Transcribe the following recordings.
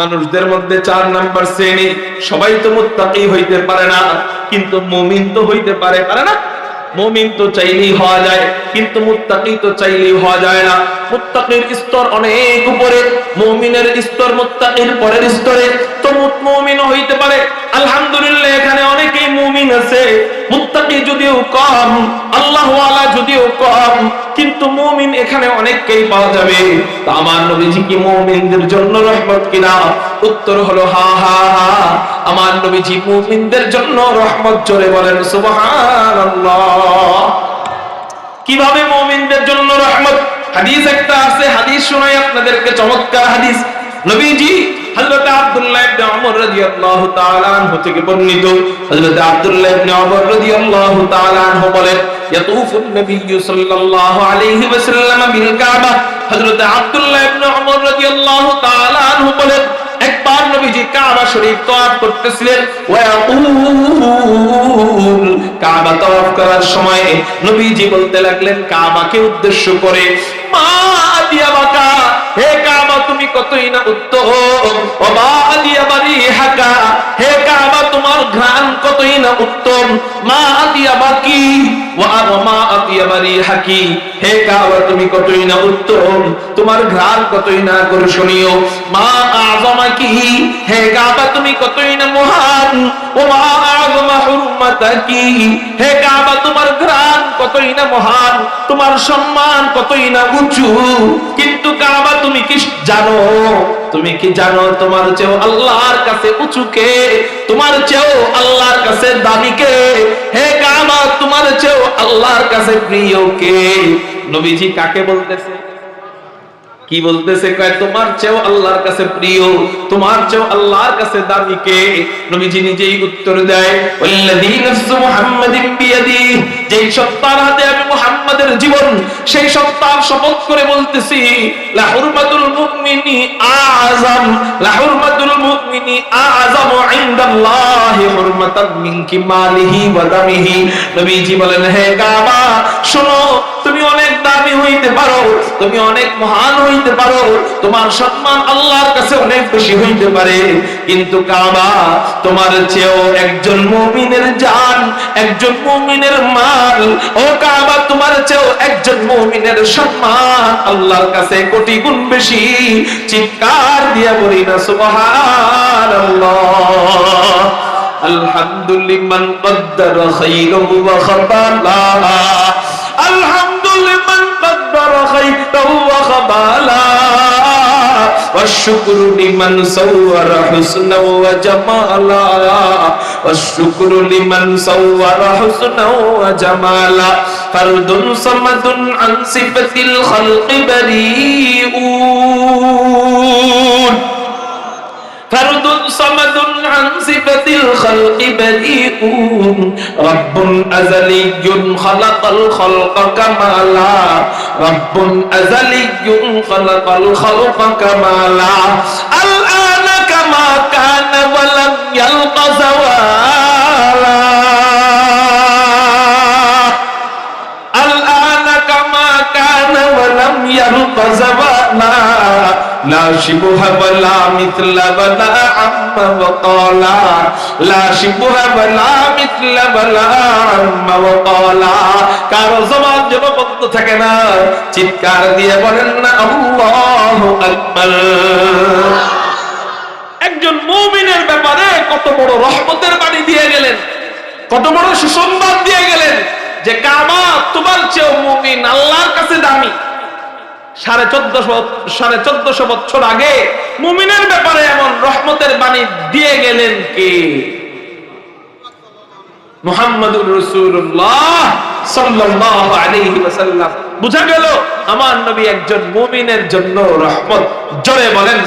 মানুষদের মধ্যে চার নাম্বার শ্রেণি, সবাই তো মুত্তাকি হইতে পারে না, কিন্তু মুমিন তো হইতে পারে পারে না? মুমিন তো চাইলেই হওয়া যায়, কিন্তু মুত্তাকি তো চাইলেই হওয়া যায় না। মুত্তাকির স্তর অনেক উপরে, মুমিনের স্তর মুত্তাকির পরের স্তরে। আমার নবীজি মুমিনদের জন্য রহমত উত্তর হলো, হা হা হা। আমার নবীজি মুমিনদের জন্য রহমত জোরে বলেন কীভাবে মুমিনদের জন্য রহমত? হাদিস একটা আছে, হাদিস শোনাই আপনাদেরকে, চমৎকার হাদিস। নবীজি হযরত আব্দুল্লাহ ইবনে ওমর রাদিয়াল্লাহু তাআলা আনহু থেকে বর্ণিত। হযরত আব্দুল্লাহ ইবনে ওমর রাদিয়াল্লাহু তাআলা আনহু বলেন ইয়াতুফু নবী সাল্লাল্লাহু আলাইহি ওয়াসাল্লাম বিল কাবা। হযরত আব্দুল্লাহ ইবনে ওমর রাদিয়াল্লাহু তাআলা আনহু বলেন, একবার নবীজি কাবা শরীফ তওয়াফ করতেছিলেন কাবা তওয়াফ করার সময় নবীজি বলতে লাগলেন, কাবাকে উদ্দেশ্য করে। মা কাবা তুমি কতই না উত্তম। ও দিয়া বাড়ি হাকা। হে কাবা তোমার ঘ্রাণ কতই না উত্তম মা বাকি মহান। ও মা হে কাবা, তোমার কতই না মহান। তোমার সম্মান কতই না উঁচু। কিন্তু কাবা তুমি কি জানো? তুমি কি জানো তোমার চেয়েও আল্লাহর কাছে উঁচু কে? তোমার চেয়েও আল্লাহর কাছে দামি কে? হে কাবা, তোমার চেয়েও আল্লাহর কাছে প্রিয় কে? নবীজি কাকে বলতেছে? কি বলতেছে? কয়, তোমার চেয়েও আল্লাহর কাছে প্রিয়, তোমার চেয়েও আল্লাহর কাছে দামি কে? নবীজি নিজেই উত্তর দেয়, ওয়াল্লাযী নাফসু মুহাম্মাদিন বিয়াদি। যেই সত্তার হাতে আমি মুহাম্মাদের জীবন, সেই সত্তার শপথ করে বলতেছি লা হুরমাতুল মুমিনি আযম লা হুরমাতুল মুমিনি আযম ইনদাল্লাহি হুরমাতান মিন কিমালিহি ওয়া দামিহি। নবীজি বলেন, হে কাবা, শোনো, তুমি অনেক দামি হইতে পারো তুমি অনেক মহান হইতে পারো, তোমার সম্মান আল্লাহর কাছে অনেক বেশি হইতে পারে। কিন্তু কাবা, তোমার চেয়েও একজন মুমিনের জান, একজন মুমিনের মাল। ও কাবা, তোমার চেয়েও একজন মুমিনের সম্মান আল্লাহর কাছে কোটি গুণ বেশি। চিৎকার দিয়া বলি না, সুবহানাল্লাহ। আলহামদুলিল্লাহ মান কদ্দারা খাইরাহু ওয়া খাতালা। আলহামদুলিল্লাহ قدر خيرا وخبالا والشكر لمن صور حسنا وجمالا والشكر لمن صور حسنا وجمالا فرد صمد عن صفة الخلق بريئون فرد صمد عن صفة الخلق بريء رب أزلي خلق الخلق كمالا رب أزلي خلق الخلق كمالا الآن كما كان ولم يلق زوالا. ولم يلق زوالا لا شبه ولا مثل ولا عم وقالا لا شبه ولا مثل ولا عم وقالا কারো জবান যেন বন্ধ থাকে না চিৎকার দিয়ে বলেন না আল্লাহু আকবার একজন মুমিনের ব্যাপারে কত বড় রহমতের বাণী দিয়ে গেলেন কত বড় সুসংবাদ দিয়ে গেলেন যে কাবা তোমার চেয়েও মুমিন আল্লাহর কাছে দামি সাড়ে চোদ্দশো বছর আগে মুমিনের ব্যাপারে এমন রহমতের বাণী দিয়ে গেলেন কে? বুঝা গেল, আমার নবী একজন মুমিনের জন্য রহমত। বলেন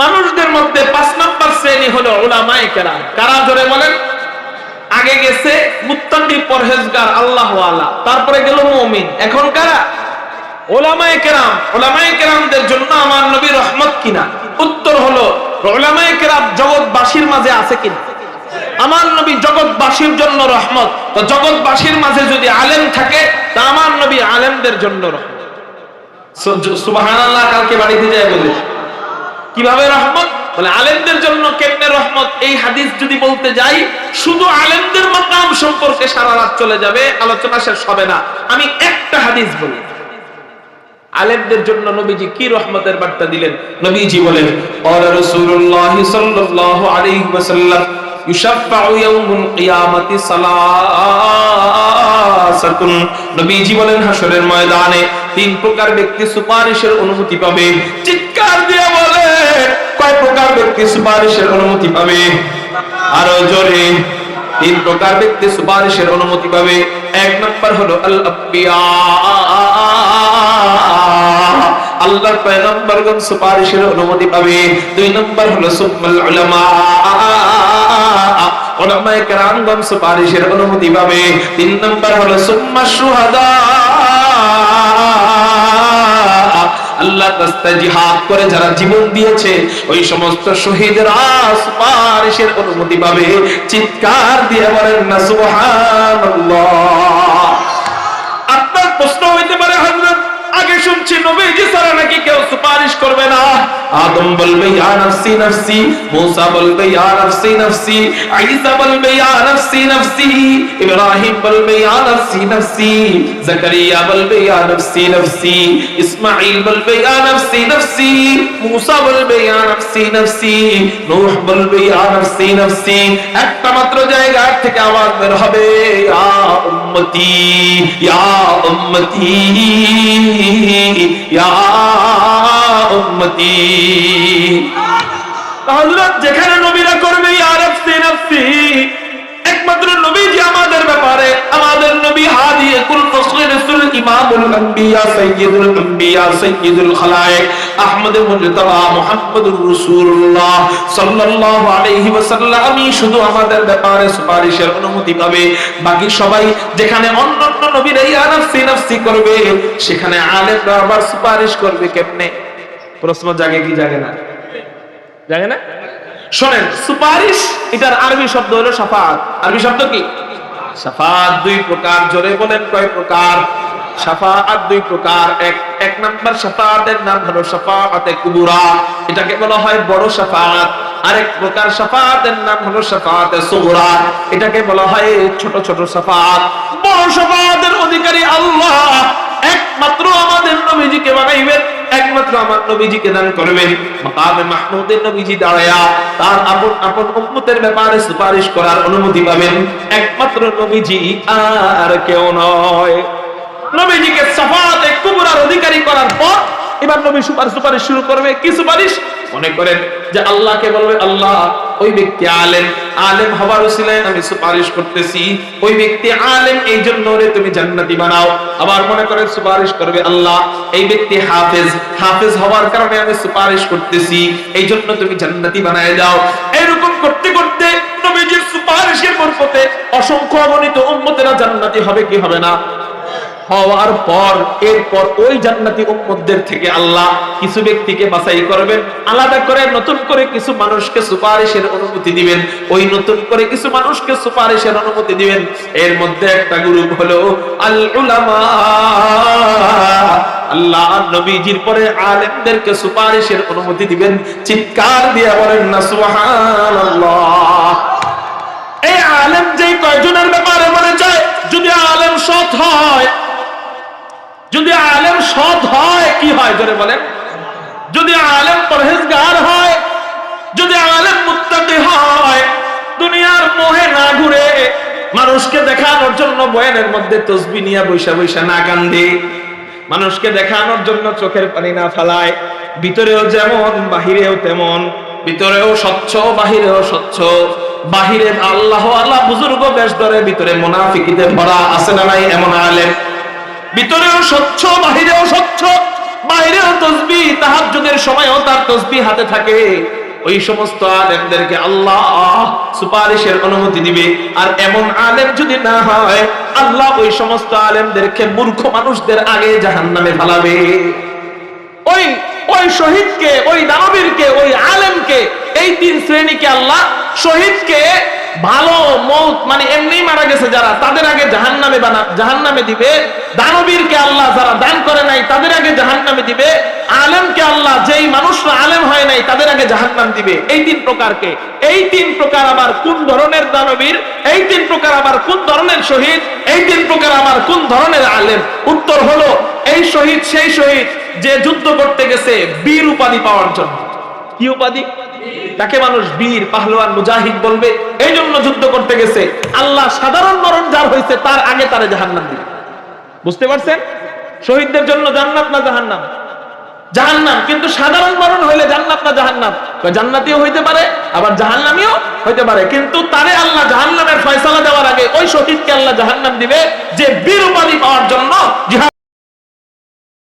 মানুষদের মধ্যে পাঁচ নম্বর শ্রেণি হলো উলামায়ে কেরাম। কারা জোরে বলেন? আগে গেছে মুত্তাকি পরহেজগার আল্লাহ আলা তারপরে গেল মুমিন। এখন কারা? ওলামায়ে কেরাম, ওলামায়ে কেরামদের জন্য আমার নবী রহমত কিনা? উত্তর হলো, ওলামায়ে কেরাম জগৎবাসীর মাঝে আছে কিনা? আমার নবী জগৎবাসীর জন্য রহমত। তো জগৎবাসীর মাঝে যদি আলেম থাকে, তা আমার নবী আলেমদের জন্য রহমত। সুবহানাল্লাহ, কালকে যায় বলে। কীভাবে রহমত? বলে, আলেমদের জন্য কেমনে রহমত? এই হাদিস যদি বলতে যাই, শুধু আলেমদের মাকাম সম্পর্কে সারা রাত চলে যাবে, আলোচনা শেষ হবে না। আমি একটা হাদিস বলি। আলেমদের জন্য নবীজি কি রহমতের বার্তা দিলেন? নবীজি বলেন, ক্বালা রাসূলুল্লাহ সাল্লাল্লাহু আলাইহি ওয়াসাল্লাম ইউশাফাউ ইয়াউমুল কিয়ামাতি সালাসাতুন। নবীজি বলেন, হাশরের ময়দানে তিন প্রকার ব্যক্তি সুপারিশের অনুমতি পাবে। চিৎকার দিয়ে বলে, কয় প্রকার ব্যক্তি সুপারিশের অনুমতি পাবে? আরও জোরে, তিন প্রকার ব্যক্তি সুপারিশের অনুমতি পাবে। এক নম্বর হলো আল পয়গম্বরগণ সুপারিশের অনুমতি পাবে। দুই নম্বর হলো উলামা। সুপারিশের অনুমতি পাবে। তিন নম্বর হলো সুম্মা ওই সমস্ত সুপারিশের অনুমতি পাবে। চিৎকার দিয়ে আপনার প্রশ্ন হইতে পারে আগে শুনছি নবীজি ছাড়া নাকি কেউ সুপারিশ করবে না আদম বলবে ইয়া নফসি নফসি মুসা বলবে ইয়া নফসি নফসি ঈসা বলবে ইয়া নফসি নফসি ইব্রাহিম বলবে ইয়া নফসি নফসি জাকারিয়া বলবে ইয়া নফসি নফসি ইসমাঈল বলবে ইয়া নফসি নফসি মুসা বলবে ইয়া নফসি নফসি নূহ বলবে ইয়া নফসি নফসি একটা মাত্র জায়গা থেকে আওয়াজ বের হবে ইয়া উম্মতি ইয়া উম্মতি। যেখানে নবীরা করবে একমাত্র নবীজি ইমামুল আম্বিয়া, সাইয়্যিদুল আম্বিয়া, সাইয়্যিদুল খালায়েক, আহমদ মুহাম্মদুর রাসূলুল্লাহ সাল্লাল্লাহু আলাইহি ওয়াসাল্লাম। শুধু আমাদের ব্যাপারে সুপারিশের অনুমতি পাবে, বাকি সবাই যেখানে নফসি করবে, সেখানে আলেমরা আবার সুপারিশ করবে কেমনে? প্রশ্ন জাগে কি জাগে না? জাগে না? শোনেন, সুপারিশ, এটার আরবি শব্দ হলো সাফাত। আরবি শব্দ কি? সাফাত, দুই প্রকার, জোরে বলেন কয় প্রকার? সাফাত দুই প্রকার। এক এক নাম্বার সাফাতের নাম হলো কুবুরা। এটাকে বলা হয় বড় সাফাত আরেক প্রকার সাফাতের নাম হলো সাফাতে সুগরা এটাকে বলা হয় ছোট ছোট সাফাত বড় সাফাতের অধিকারী আল্লাহ একমাত্র আমাদের নবীজিকে বানাইবেন, একমাত্র আমার নবীজিকে দান করবেন। মাকামে মাহমুদের নবীজি দাঁড়ায়া তার আপন আপন উম্মতের ব্যাপারে সুপারিশ করার অনুমতি পাবেন। একমাত্র নবীজি আর কেউ নয়। নবীজিকে সাফাতে কুবরার অধিকারী করার পর এবার নবী সুপারিশ সুপারিশ শুরু করবে। কি সুপারিশ? মনে করেন যে আল্লাহকে বলবে, আল্লাহ, ওই ব্যক্তি আলেম। আলেম হবার উসিলায় আমি সুপারিশ করতেছি। ওই ব্যক্তি আলেম, এই জন্য রে তুমি জান্নাতি বানাও। আবার মনে করেন সুপারিশ করবে, আল্লাহ, এই ব্যক্তি হাফেজ। হাফেজ হওয়ার কারণে আমি সুপারিশ করতেছি। এই জন্য তুমি জান্নাতি বানায় দাও। এরকম করতে করতে নবীজির সুপারিশের বরকতে অসংখ্য অগণিত উম্মতেরা জান্নাতি হবে কি হবে না? হওয়ার পর, এরপর ওই জান্নাতি উম্মতদের থেকে আল্লাহ কিছু ব্যক্তিকে বাছাই করবেন। আলাদা করে নতুন করে কিছু মানুষকে সুপারিশের অনুমতি দিবেন। ওই নতুন করে কিছু মানুষকে সুপারিশের অনুমতি দিবেন। এর মধ্যে একটা গ্রুপ হলো আল উলামা আল্লাহ নবীজির পরে আলেমদেরকে সুপারিশের অনুমতি দিবেন। চিৎকার দিয়ে বলেন না, সুবহানাল্লাহ। এই আলেম যেই কয়জনের ব্যাপারে মনে চায় যদি আলেম সৎ হয় যদি আলেম সৎ হয়, কি হয় জোরে বলেন? যদি আলেম পরহেজগার হয়, যদি আলেম মুত্তাকি হয়, দুনিয়ার মোহে না ঘুরে, মানুষকে দেখানোর জন্য বয়ানের মধ্যে তসবি নিয়ে বৈশা বৈশা না কান্দে, মানুষকে দেখানোর জন্য চোখের পানি না ফালায়, ভিতরেও যেমন, বাহিরেও তেমন, ভিতরেও স্বচ্ছ, বাহিরেও স্বচ্ছ, বাহিরে আল্লাহ আল্লাহ বুজুর্গ বেশ ধরে, ভিতরে মোনাফিকিতে ভরা আছে না নাই এমন আলেম? ভিতরেও স্বচ্ছ, বাহিরেও স্বচ্ছ, বাইরেও তসবি, তাহাজ্জুদের সময়ও তার তসবি হাতে থাকে। ওই সমস্ত আলেমদেরকে আল্লাহ সুপারিশের অনুমতি দিবে। আর এমন আলেম যদি না হয়, আল্লাহ ওই সমস্ত আলেমদেরকে মূর্খ মানুষদের আগে জাহান্নামে ফালাবে। ওই ওই শহীদকে, ওই দানবীরকে ওই আলেমকে, এই তিন শ্রেণীকে আল্লাহ শহীদকে ভালো মৌত মানে এমনি মারা গেছে যারা, তাদের আগে জাহান নামে জাহান নামে দিবে। দানবীরকে আল্লাহ যারা দান করে নাই, তাদের আগে জাহান নামে দিবে। আলেমকে আল্লাহ, যেই মানুষরা আলেম হয় নাই, তাদের আগুনে জাহান্নাম দিবে। এই তিন প্রকারকে। এই তিন প্রকার আবার কোন ধরনের দানবীর? এই তিন প্রকার আবার কোন ধরনের শহীদ? এই তিন প্রকার আবার কোন ধরনের আলেম? উত্তর হলো, এই শহীদ, সেই শহীদ যে যুদ্ধ করতে গেছে বীর উপাধি পাওয়ার জন্য। কি উপাধি? তাকে মানুষ বীর পাহলোয়ান মুজাহিদ বলবে এই জন্য যুদ্ধ করতে গেছে। আল্লাহ সাধারণ মরণ যার হয়েছে, তার আগে তারে জাহান্নাম দিবে। বুঝতে পারছেন? শহীদদের জন্য জান্নাত না জাহান্নাম? জাহান্নাম, কিন্তু সাধারণ মরণ হইলে জান্নাত না জাহান্নাম? জান্নাতিও হইতে পারে, আবার জাহান্নামিও হইতে পারে। কিন্তু তারে আল্লাহ জাহান্নামের ফয়সালা দেওয়ার আগে ওই শহীদকে আল্লাহ জাহান্নাম দিবে, যে বীর উপাধি পাওয়ার জন্য